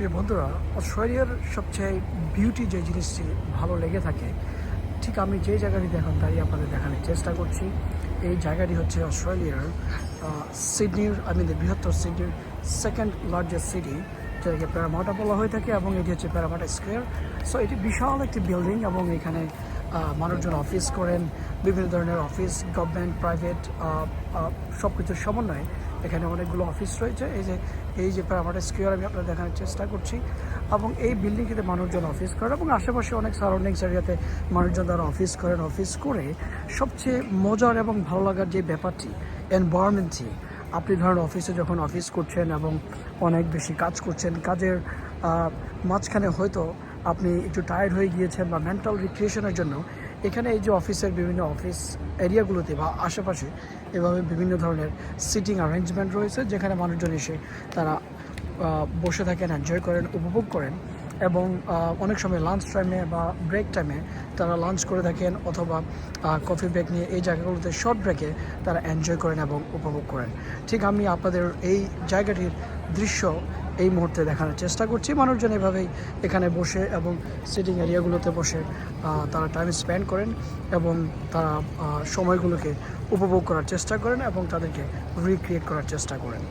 প্রিয় বন্ধুরা, অস্ট্রেলিয়ার সবচেয়ে বিউটি যে জিনিসটি ভালো লেগে থাকে, ঠিক আমি যে জায়গাটি দেখান তাই আপনাদের দেখানোর চেষ্টা করছি। এই জায়গাটি হচ্ছে অস্ট্রেলিয়ার সিডনির আমি বৃহত্তর সিডনির সেকেন্ড লার্জেস্ট সিটি যেটাকে প্যারামাটা বলা হয়ে থাকে, এবং এটি হচ্ছে প্যারামাটা স্কোয়ার সো এটি বিশাল একটি বিল্ডিং এবং এখানে মানুষজন অফিস করেন, বিভিন্ন ধরনের অফিস গভর্নমেন্ট প্রাইভেট সব কিছুর সমন্বয়ে এখানে অনেকগুলো অফিস রয়েছে। এই যে এই যে প্যারামাটা স্কোয়ার আমি আপনাদের দেখানোর চেষ্টা করছি। এবং এই বিল্ডিংটিতে মানুষজন অফিস করেন এবং আশেপাশে অনেক সারাউন্ডিংস এরিয়াতে মানুষজন তারা অফিস করেন অফিস করে সবচেয়ে মজার এবং ভালো লাগার যে ব্যাপারটি এনভায়রনমেন্টটি আপনি ধরেন অফিসে যখন অফিস করছেন এবং অনেক বেশি কাজ করছেন, কাজের মাঝখানে হয়তো আপনি একটু টায়ার্ড হয়ে গিয়েছেন বা মেন্টাল রিক্রিয়েশনের জন্য, এখানে এই যে অফিসের বিভিন্ন অফিস এরিয়াগুলোতে বা আশেপাশে এভাবে বিভিন্ন ধরনের সিটিং অ্যারেঞ্জমেন্ট রয়েছে, যেখানে মানুষজন এসে তারা বসে থাকেন এনজয় করেন, উপভোগ করেন এবং অনেক সময় লাঞ্চ টাইমে বা ব্রেক টাইমে তারা লাঞ্চ করে থাকেন অথবা কফি ব্রেক নিয়ে এই জায়গাগুলোতে শর্ট ব্রেকে তারা এনজয় করেন এবং উপভোগ করেন। ঠিক আমি আপনাদের এই জায়গাটির দৃশ্য এই মুহূর্তে দেখানোর চেষ্টা করছি। মানুষজন এভাবেই এখানে বসে এবং সিটিং এরিয়াগুলোতে বসে তারা টাইম স্পেন্ড করেন এবং তারা সময়গুলোকে উপভোগ করার চেষ্টা করেন এবং তাদেরকে রিক্রিয়েট করার চেষ্টা করেন।